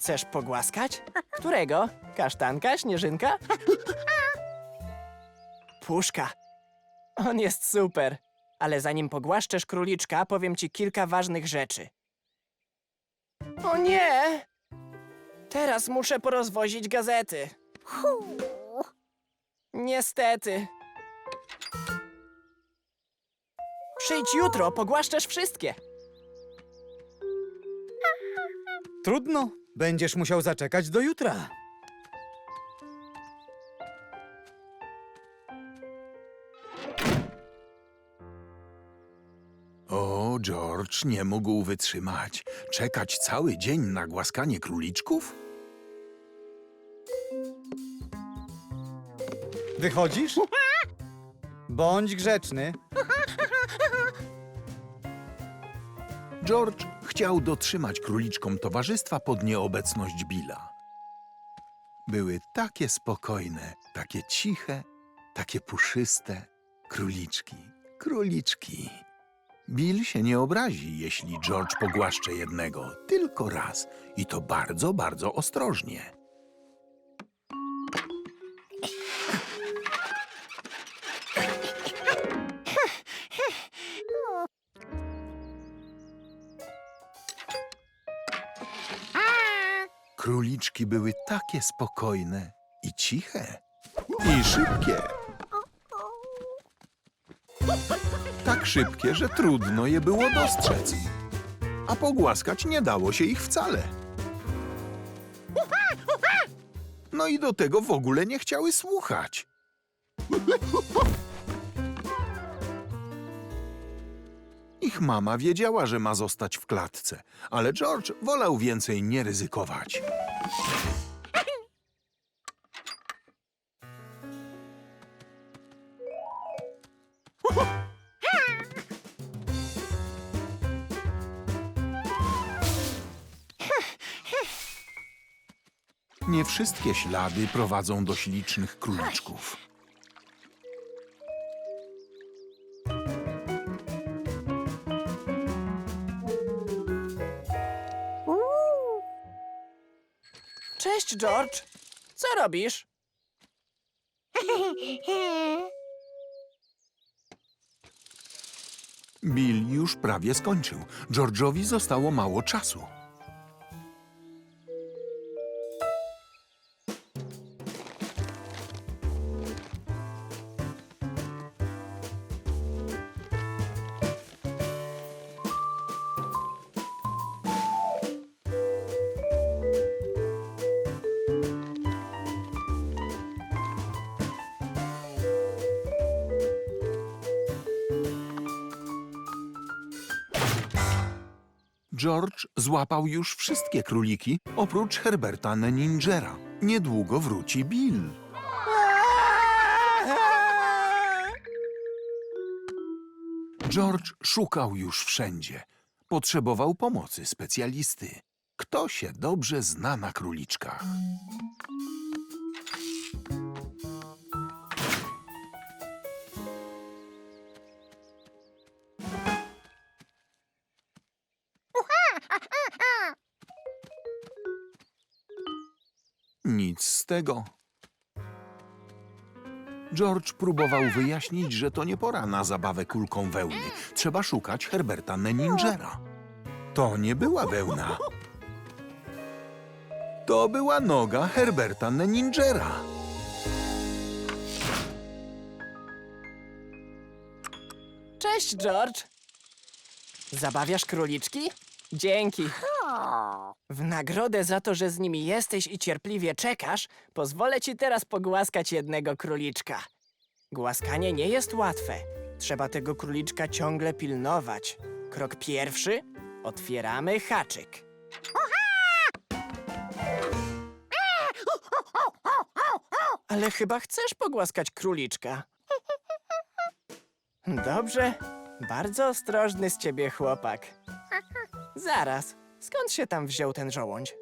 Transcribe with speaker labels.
Speaker 1: Chcesz pogłaskać? Którego? Kasztanka, śnieżynka? Puszka. On jest super. Ale zanim pogłaszczesz króliczka, powiem ci kilka ważnych rzeczy. O nie! Teraz muszę porozwozić gazety. Niestety. Przyjdź jutro, pogłaszczesz wszystkie.
Speaker 2: Trudno. Będziesz musiał zaczekać do jutra.
Speaker 3: O, George nie mógł wytrzymać. Czekać cały dzień na głaskanie króliczków?
Speaker 2: Wychodzisz? Bądź grzeczny.
Speaker 3: George chciał dotrzymać króliczkom towarzystwa pod nieobecność Billa. Były takie spokojne, takie ciche, takie puszyste. Króliczki, króliczki. Bill się nie obrazi, jeśli George pogłaszcze jednego, tylko raz i to bardzo, bardzo ostrożnie. Króliczki były takie spokojne i ciche i szybkie. Tak szybkie, że trudno je było dostrzec. A pogłaskać nie dało się ich wcale. No i do tego w ogóle nie chciały słuchać. Ich mama wiedziała, że ma zostać w klatce, ale George wolał więcej nie ryzykować. Nie wszystkie ślady prowadzą do ślicznych króliczków.
Speaker 1: Cześć, George. Co robisz?
Speaker 3: Bill już prawie skończył. George'owi zostało mało czasu. George złapał już wszystkie króliki, oprócz Herberta Neningera. Niedługo wróci Bill. George szukał już wszędzie. Potrzebował pomocy specjalisty. Kto się dobrze zna na króliczkach? Nic z tego. George próbował wyjaśnić, że to nie pora na zabawę kulką wełny. Trzeba szukać Herberta Neningera. To nie była wełna. To była noga Herberta Neningera.
Speaker 1: Cześć, George. Zabawiasz króliczki? Dzięki. W nagrodę za to, że z nimi jesteś i cierpliwie czekasz, pozwolę ci teraz pogłaskać jednego króliczka. Głaskanie nie jest łatwe. Trzeba tego króliczka ciągle pilnować. Krok pierwszy. Otwieramy haczyk. Ale chyba chcesz pogłaskać króliczka. Dobrze. Bardzo ostrożny z ciebie chłopak. Zaraz. Skąd się tam wziął ten żołądź?